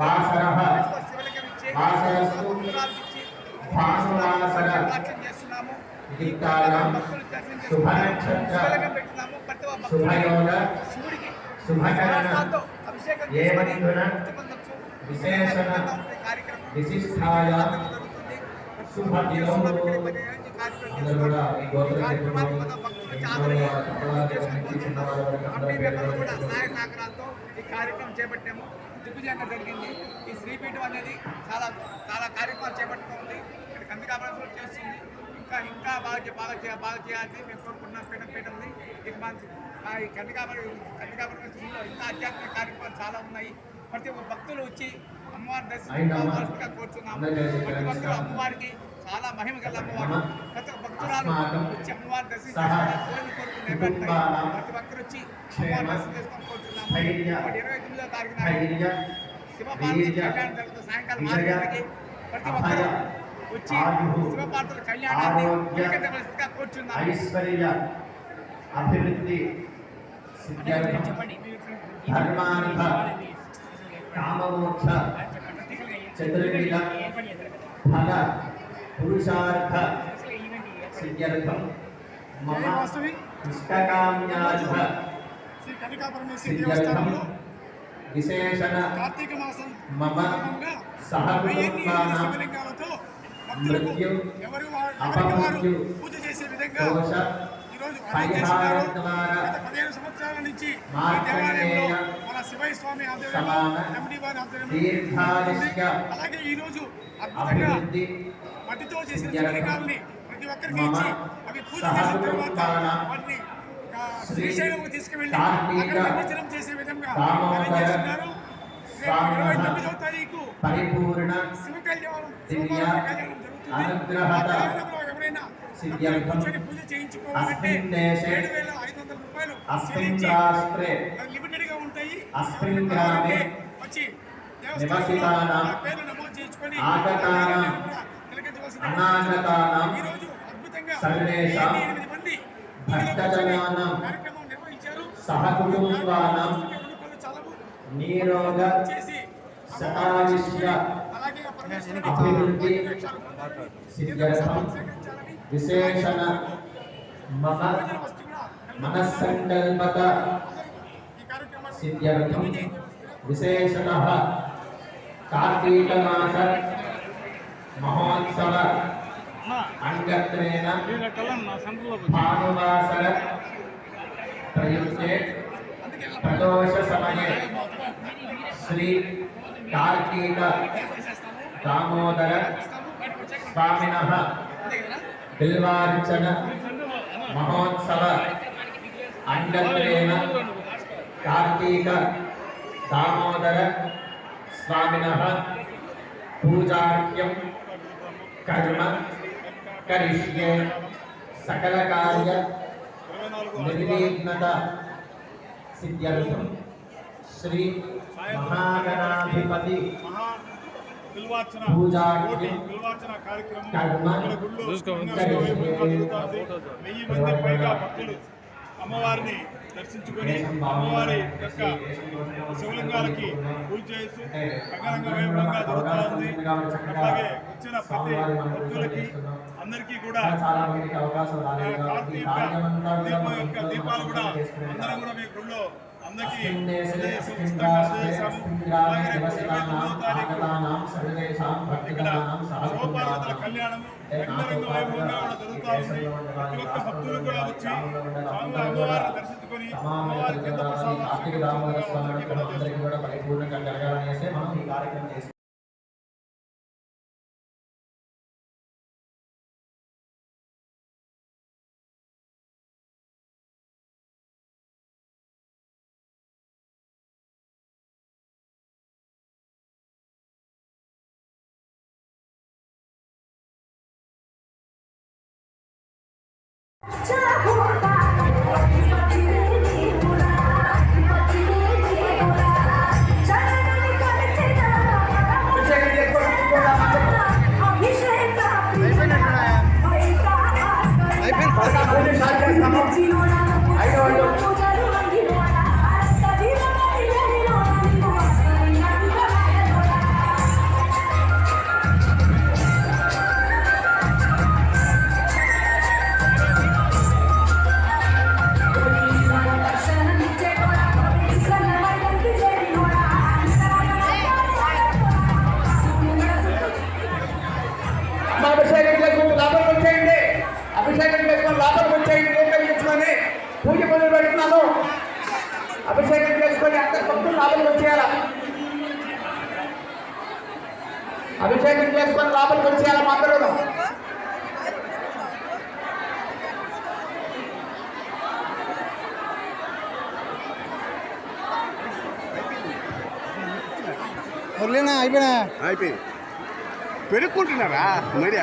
వాసర వాసరస్సు భానువాసర దిక్కాలం శుభనక్షత్ర శుభయోగ శుభకరణ ఏమనిధున విశేషణ విశిష్టాయ శుభ విలోమ అందరూ కూడా ఈ గోత్ర కూడా సహాయ సహకారాలతో ఈ కార్యక్రమం చేపట్టాము. దిగ్విజయంగా జరిగింది. ఈ శ్రీపీఠం అనేది చాలా చాలా కార్యక్రమాలు చేపట్టుకుంది ఇక్కడ కందికాపురం చేస్తుంది. ఇంకా ఇంకా బాగా బాగా బాగా చేయాలని మేము కోరుకుంటున్నాం. పీఠం పీఠంని ఇక మన ఈ కందికాపురం కందికాపురం శ్రీలో ఇంకా ఆధ్యాత్మిక కార్యక్రమాలు చాలా ఉన్నాయి. ప్రతి ఒక్క భక్తులు వచ్చి అమ్మవారి. దర్శించుకోవాల్సిందిగా కోరుతున్నాము ప్రతి ఒక్కరు అమ్మవారికి చాలా మహిమ గల అమ్మవారు. ప్రతి ఒక్క భక్తురాలు వచ్చి అమ్మవారి దర్శించుకోవాలని కోరిన కోరికలు నెరవేరుతాయి ప్రతి ఒక్కరు వచ్చి అమ్మవారి దర్శనం చేసుకొని కోరుతున్నాము ఇరవై తొమ్మిదో తారీఖు నాడు శివపార్వతి కళ్యాణం జరుగుతుంది. సాయంకాలం ఆరు గంటలకి ప్రతి ఒక్కరు వచ్చి శివపార్వతుల కళ్యాణాన్ని కోరుచున్నాము. ఐశ్వర్య అభివృద్ధి సిద్ధ్యర్థం ధర్మార్థ కామమోక్ష చతుర్విధ ఫల పురుషార్థ సిద్ధ్యర్థం మమ ఇష్టకామ్యార్థ శ్రీ కనికా పరమేశ్వరి దేవస్థానంలో విశేషణ కార్తీక మాసం మమ శివలింగాలతో భక్తులకు ఎవరు వారు పూజ చేసే విధంగా ఈరోజు అరేంజ్ చేస్తున్నారు గత పదిహేను సంవత్సరాల నుంచి ఈ దేవాలయంలో శివయ్య స్వామి ఆధ్వర్యంలో ఎండి వారి ఆధ్వర్యంలో అలాగే ఈ రోజు అద్భుతంగా మట్టితో చేసిన శివలింగాల్ని ప్రతి ఒక్కరికి ఇచ్చి అవి పూజ చేసిన తర్వాత వాటిని ఆ, శ్రీ శ్రీశైలం తీసుకువెళ్ళి అక్కడ నిమజ్జనం చేసే విధంగా చేస్తున్నారు. ఇరవై తొమ్మిదవ తారీఖు పరిపూర్ణ శివ కళ్యాణం శివపార్వతి కళ్యాణం జరుగుతుంది. ఆ అనుగ్రహత కళ్యాణంలో ఎవరైనా సిద్ధ్యర్థం అస్మిన్ దేశే అస్మిన్ రాష్ట్రే. లిమిటెడ్గా ఉంటాయి. అస్మిన్ గ్రామే. వచ్చి నివసితానాం. ఆగతానాం అనాగతానాం సర్వేషాం భక్తజనానాం. సహకుటుంబానాం. నీరోగ శతాయుష్య అభివృద్ధి. సిద్ధ్యర్థం ವಿಶೇಷಣ ಮಮ ಮನಸ್ಸಂಕಲ್ಪದ ಸಿದ್ಧ್ಯರ್ಥಂ ವಿಶೇಷತಃ ಕಾರ್ತೀಕಮಾಸ ಮಹೋತ್ಸವ ಅಂಗತ್ರೇನ ಭಾನುವಾಸರ ಪ್ರಯುಕ್ತೆ ಪ್ರದೋಷ ಸಮಯ ಶ್ರೀ ಕಾರ್ತೀಕ ದಾಮೋದರ ಸ್ವಾಮಿನಃ ಬಿಲ್ವಾರ್ಚನ महोत्सव ಅಂಡಪ್ರೇಮ ಕಾರ್ತೀಕ ದಾಮೋದರ ಸ್ವಾಮಿನಃ पूजाख्यम कर्म करिष्ये सकल कार्य निर्विघ्नता सिद्ध्यर्थम श्री महागणाधिपति కార్యక్రమం. గుళ్ళో. వెయ్యి మంది పైగా భక్తులు అమ్మవారిని దర్శించుకొని అమ్మవారి యొక్క శివలింగాలకి పూజ చేస్తూ అంగరంగ వైభవంగా జరుగుతూ ఉంది. అట్లాగే వచ్చిన ప్రతి భక్తులకి అందరికీ కూడా కార్తీక దీపం యొక్క దీపాలు కూడా అందరం కూడా మీ గుళ్ళో అందరికీ శివపార్వతుల కళ్యాణం రంగరంగ వైభవంగా కూడా జరుగుతూ ఉంది. ప్రతి ఒక్క భక్తులు కూడా వచ్చి స్వామి అమ్మవారిని దర్శించుకొని అమ్మవారి కింద ప్రసాదం కార్తీక దామోదర స్వామి అందరికీ కూడా అందరికీ కూడా పరిపూర్ణంగా జరగాలనేసి మనం ఈ కార్యక్రమం చేస్తాం చేసుకొని అందరు భక్తులు లోపలికి వచ్చేయాలా? అభిషేకం చేసుకొని లోపలికి వచ్చేయాలా మా అందరూ అయిపోయినా? అయిపోయినా అయిపోయింది. పెరుక్కుంటున్నారా? మరి